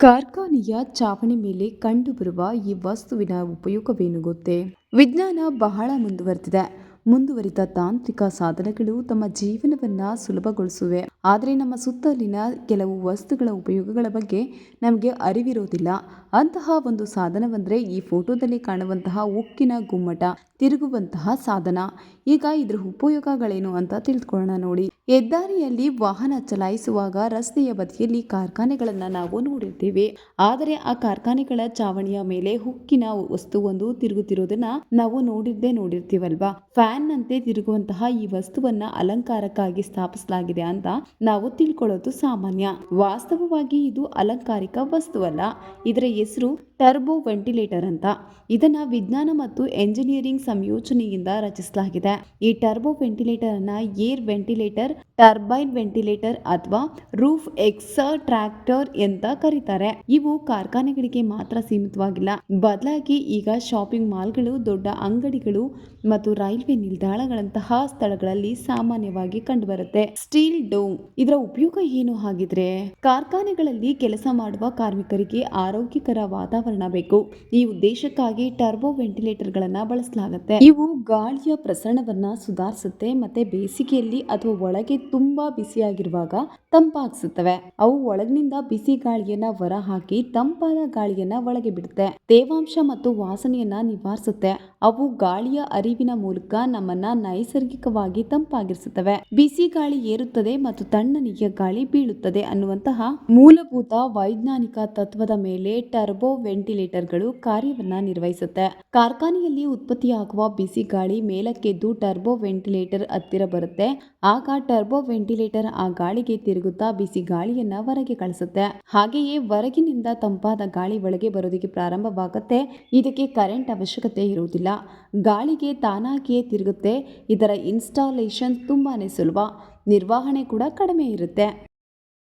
ಕಾರ್ಖಾನೆಯ ಚಾವಣಿ ಮೇಲೆ ಕಂಡುಬರುವ ಈ ವಸ್ತುವಿನ ಉಪಯೋಗವೇನು ಗೊತ್ತೇ? ವಿಜ್ಞಾನ ಬಹಳ ಮುಂದುವರೆದಿದೆ. ಮುಂದುವರಿದ ತಾಂತ್ರಿಕ ಸಾಧನಗಳು ತಮ್ಮ ಜೀವನವನ್ನ ಸುಲಭಗೊಳಿಸುವೆ. ಆದರೆ ನಮ್ಮ ಸುತ್ತಲಿನ ಕೆಲವು ವಸ್ತುಗಳ ಉಪಯೋಗಗಳ ಬಗ್ಗೆ ನಮಗೆ ಅರಿವಿರೋದಿಲ್ಲ. ಅಂತಹ ಒಂದು ಸಾಧನವೆಂದರೆ ಈ ಫೋಟೋದಲ್ಲಿ ಕಾಣುವಂತಹ ಉಕ್ಕಿನ ಗುಮ್ಮಟ, ತಿರುಗುವಂತಹ ಸಾಧನ. ಈಗ ಇದರ ಉಪಯೋಗಗಳೇನು ಅಂತ ತಿಳ್ಕೊಳ್ಳೋಣ ನೋಡಿ. ಹೆದ್ದಾರಿಯಲ್ಲಿ ವಾಹನ ಚಲಾಯಿಸುವಾಗ ರಸ್ತೆಯ ಬದಿಯಲ್ಲಿ ಕಾರ್ಖಾನೆಗಳನ್ನು ನಾವು ನೋಡಿರ್ತೀವಿ. ಆದರೆ ಆ ಕಾರ್ಖಾನೆಗಳ ಚಾವಣಿಯ ಮೇಲೆ ಹುಕ್ಕಿನ ವಸ್ತುವೊಂದು ತಿರುಗುತ್ತಿರುವುದನ್ನ ನಾವು ನೋಡಿದ್ದೇ ನೋಡಿರ್ತೀವಲ್ವಾ? ಫ್ಯಾನ್ ನಂತೆ ತಿರುಗುವಂತಹ ಈ ವಸ್ತುವನ್ನ ಅಲಂಕಾರಕ್ಕಾಗಿ ಸ್ಥಾಪಿಸಲಾಗಿದೆ ಅಂತ ನಾವು ತಿಳ್ಕೊಳ್ಳೋದು ಸಾಮಾನ್ಯ. ವಾಸ್ತವವಾಗಿ ಇದು ಅಲಂಕಾರಿಕ ವಸ್ತುವಲ್ಲ. ಇದರ ಹೆಸರು ಟರ್ಬೋ ವೆಂಟಿಲೇಟರ್ ಅಂತ. ಇದನ್ನ ವಿಜ್ಞಾನ ಮತ್ತು ಎಂಜಿನಿಯರಿಂಗ್ ಸಂಯೋಜನೆಯಿಂದ ರಚಿಸಲಾಗಿದೆ. ಈ ಟರ್ಬೋ ವೆಂಟಿಲೇಟರ್ ಅನ್ನ ಏರ್ ವೆಂಟಿಲೇಟರ್ ಟರ್ಬೈನ್ ವೆಂಟಿಲೇಟರ್ ಅಥವಾ ರೂಫ್ ಎಕ್ಸಟ್ರಾಕ್ಟರ್ ಅಂತ ಕರೀತಾರೆ. ಇವು ಕಾರ್ಖಾನೆಗಳಿಗೆ ಮಾತ್ರ ಸೀಮಿತವಾಗಿಲ್ಲ. ಬದಲಾಗಿ ಈಗ ಶಾಪಿಂಗ್ ಮಾಲ್ಗಳು, ದೊಡ್ಡ ಅಂಗಡಿಗಳು ಮತ್ತು ರೈಲ್ವೆ ನಿಲ್ದಾಣಗಳಂತಹ ಸ್ಥಳಗಳಲ್ಲಿ ಸಾಮಾನ್ಯವಾಗಿ ಕಂಡುಬರುತ್ತೆ. ಸ್ಟೀಲ್ ಡೋಮ್ ಇದರ ಉಪಯೋಗ ಏನು ಹಾಗಿದ್ರೆ, ಕಾರ್ಖಾನೆಗಳಲ್ಲಿ ಕೆಲಸ ಮಾಡುವ ಕಾರ್ಮಿಕರಿಗೆ ಆರೋಗ್ಯಕರ ವಾತಾವರಣ ಬೇಕು. ಈ ಉದ್ದೇಶಕ್ಕಾಗಿ ಟರ್ಬೋ ವೆಂಟಿಲೇಟರ್ ಗಳನ್ನ ಬಳಸಲಾಗುತ್ತೆ. ಇವು ಗಾಳಿಯ ಪ್ರಸರಣವನ್ನ ಸುಧಾರಿಸುತ್ತೆ ಮತ್ತೆ ಬೇಸಿಗೆಯಲ್ಲಿ ಅಥವಾ ಒಳಗೆ ತುಂಬಾ ಬಿಸಿಯಾಗಿರುವಾಗ ತಂಪಾಗಿಸುತ್ತವೆ. ಅವು ಒಳಗಿನಿಂದ ಬಿಸಿ ಗಾಳಿಯನ್ನ ಹೊರ ಹಾಕಿ ತಂಪಾದ ಗಾಳಿಯನ್ನ ಒಳಗೆ ಬಿಡುತ್ತೆ. ತೇವಾಂಶ ಮತ್ತು ವಾಸನೆಯನ್ನ ನಿವಾರಿಸುತ್ತೆ. ಅವು ಗಾಳಿಯ ಅರಿವಿನ ಮೂಲಕ ನಮ್ಮನ್ನ ನೈಸರ್ಗಿಕವಾಗಿ ತಂಪಾಗಿರಿಸುತ್ತವೆ. ಬಿಸಿ ಗಾಳಿ ಏರುತ್ತದೆ ಮತ್ತು ತಣ್ಣನೆಯ ಗಾಳಿ ಬೀಳುತ್ತದೆ ಅನ್ನುವಂತಹ ಮೂಲಭೂತ ವೈಜ್ಞಾನಿಕ ತತ್ವದ ಮೇಲೆ ಟರ್ಬೋ ವೆಂಟಿಲೇಟರ್ಗಳು ಕಾರ್ಯವನ್ನ ನಿರ್ವಹಿಸುತ್ತೆ. ಕಾರ್ಖಾನೆಯಲ್ಲಿ ಉತ್ಪತ್ತಿಯಾಗುವ ಬಿಸಿ ಗಾಳಿ ಮೇಲಕ್ಕೆದ್ದು ಟರ್ಬೋ ವೆಂಟಿಲೇಟರ್ ಹತ್ತಿರ ಬರುತ್ತೆ. ಆಗ ಟರ್ಬೋ ವೆಂಟಿಲೇಟರ್ ಆ ಗಾಳಿಗೆ ತಿರುಗುತ್ತಾ ಬಿಸಿ ಗಾಳಿಯನ್ನ ಹೊರಗೆ ಕಳಿಸುತ್ತೆ. ಹಾಗೆಯೇ ಹೊರಗಿನಿಂದ ತಂಪಾದ ಗಾಳಿ ಒಳಗೆ ಬರೋದಕ್ಕೆ ಪ್ರಾರಂಭವಾಗುತ್ತೆ. ಇದಕ್ಕೆ ಕರೆಂಟ್ ಅವಶ್ಯಕತೆ ಇರುವುದಿಲ್ಲ. ಗಾಳಿಗೆ ತಾನಾಗಿಯೇ ತಿರುಗುತ್ತೆ. ಇದರ ಇನ್ಸ್ಟಾಲೇಷನ್ ತುಂಬಾನೇ ಸುಲಭ. ನಿರ್ವಹಣೆ ಕೂಡ ಕಡಿಮೆ ಇರುತ್ತೆ.